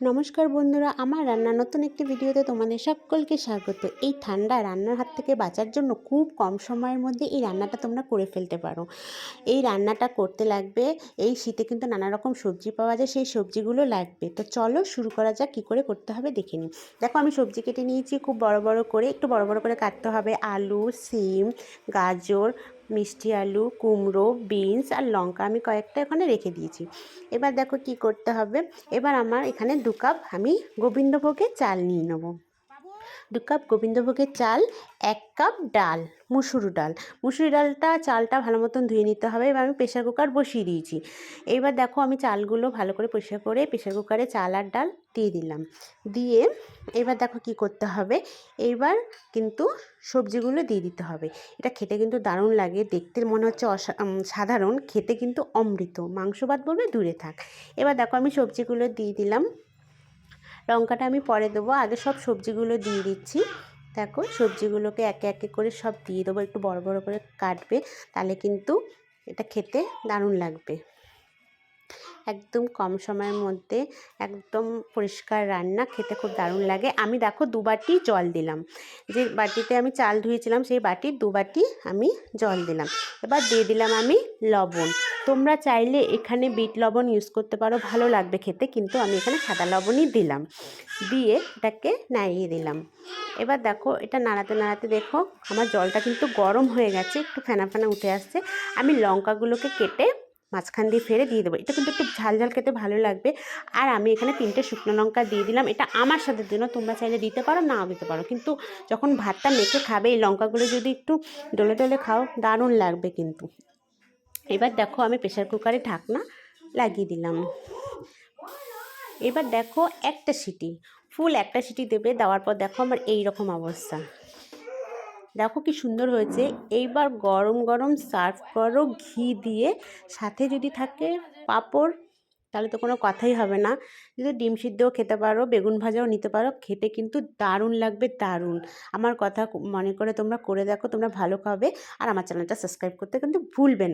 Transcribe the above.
নমস্কার বন্ধুরা, আমার রান্নার নতুন একটি ভিডিওতে তোমাদের সকলকে স্বাগত। এই ঠান্ডা রান্নার হাত থেকে বাঁচার জন্য খুব কম সময়ের মধ্যে এই রান্নাটা তোমরা করে ফেলতে পারো। এই রান্নাটা করতে লাগবে, এই শীতে কিন্তু নানা রকম সবজি পাওয়া যায়, সেই সবজিগুলো লাগবে। তো চলো শুরু করা যাক, কী করে করতে হবে দেখে নিই। দেখো, আমি সবজি কেটে নিয়েছি, খুব বড় বড় করে, একটু বড় বড় করে কাটতে হবে। আলু, সিম, গাজর মিষ্টি আলু, কুমড়ো, বিনস আর লঙ্কা আমি কয়েকটা এখানে রেখে দিয়েছি। এবার দেখো কি করতে হবে? এবার আমার এখানে দু কাপ আমি গোবিন্দভোগে চাল নিয়ে নেব। দু কাপ গোবিন্দভোগের চাল, এক কাপ ডাল, মুসুর ডাল। মুসুর ডালটা চালটা ভালো মতন ধুয়ে নিতে হবে। এবার আমি প্রেশার কুকার বসিয়ে দিয়েছি। এবার দেখো আমি চালগুলো ভালো করে পরিষ্কার করে প্রেশার কুকারে চাল আর ডাল দিয়ে দিলাম। দিয়ে এবার দেখো কি করতে হবে? এইবার কিন্তু সবজিগুলো দিয়ে দিতে হবে। এটা খেতে কিন্তু দারুণ লাগে। দেখতে মনে হচ্ছে সাধারণ। খেতে কিন্তু অমৃত। মাংস ভাত বলবে দূরে থাক। এবার দেখো আমি সবজিগুলো দিয়ে দিলাম। লঙ্কাটা আমি পরে দেবো। আগে সব সবজিগুলো দিয়ে দিচ্ছি। দেখো, সবজিগুলোকে একে একে করে সব দিয়ে দেবো। একটু বড় বড় করে কাটবে, তাহলে কিন্তু এটা খেতে দারুণ লাগবে। একদম কম সময়ের মধ্যে একদম পরিষ্কার রান্না খেতে খুব দারুণ লাগে। আমি দেখো দু বাটি জল দিলাম। যে বাটিতে আমি চাল ধুয়েছিলাম, সেই বাটির দু বাটি আমি জল দিলাম। এবার দিয়ে দিলাম আমি লবণ। তোমরা চাইলে এখানে বিট লবণ ইউজ করতে পারো, ভালো লাগবে খেতে, কিন্তু আমি এখানে সাদা লবণই দিলাম। দিয়ে এটাকে নাড়িয়ে দিলাম। এবার দেখো, এটা নাড়াতে নাড়াতে দেখো, আমার জলটা কিন্তু গরম হয়ে গেছে, একটু ফেনা ফেনা উঠে আসছে। আমি লঙ্কাগুলোকে কেটে মাঝখান দিয়ে ফেলে দিয়ে দেবো। এটা কিন্তু একটু ঝাল ঝাল খেতে ভালো লাগবে। আর আমি এখানে তিনটে শুকনো লঙ্কা দিয়ে দিলাম। এটা আমার সাথে জন্য। তোমরা চাইলে দিতে পারো, নাও দিতে পারো। কিন্তু যখন ভাতটা মেখে খাবে, এই লঙ্কাগুলো যদি একটু ডলে ডলে খাও, দারুণ লাগবে কিন্তু। এবার দেখো আমি প্রেশার কুকারে ঢাকনা লাগিয়ে দিলাম। এবার দেখো একটা সিটি। ফুল একটা সিটি দেবে, দেওয়ার পর দেখো আমার এই রকম অবস্থা। দেখো কি সুন্দর হয়েছে। এইবার গরম গরম সার্ভ করো ঘি দিয়ে। সাথে যদি থাকে পাঁপড়, তাহলে তো কোনো কথাই হবে না। যদি ডিম সিদ্ধও খেতে পারো, বেগুন ভাজাও নিতে পারো, খেতে কিন্তু দারুণ লাগবে, দারুণ। আমার কথা মনে করে তোমরা করে দেখো, তোমরা ভালো খাবে। আর আমার চ্যানেলটা সাবস্ক্রাইব করতে কিন্তু ভুলবে না।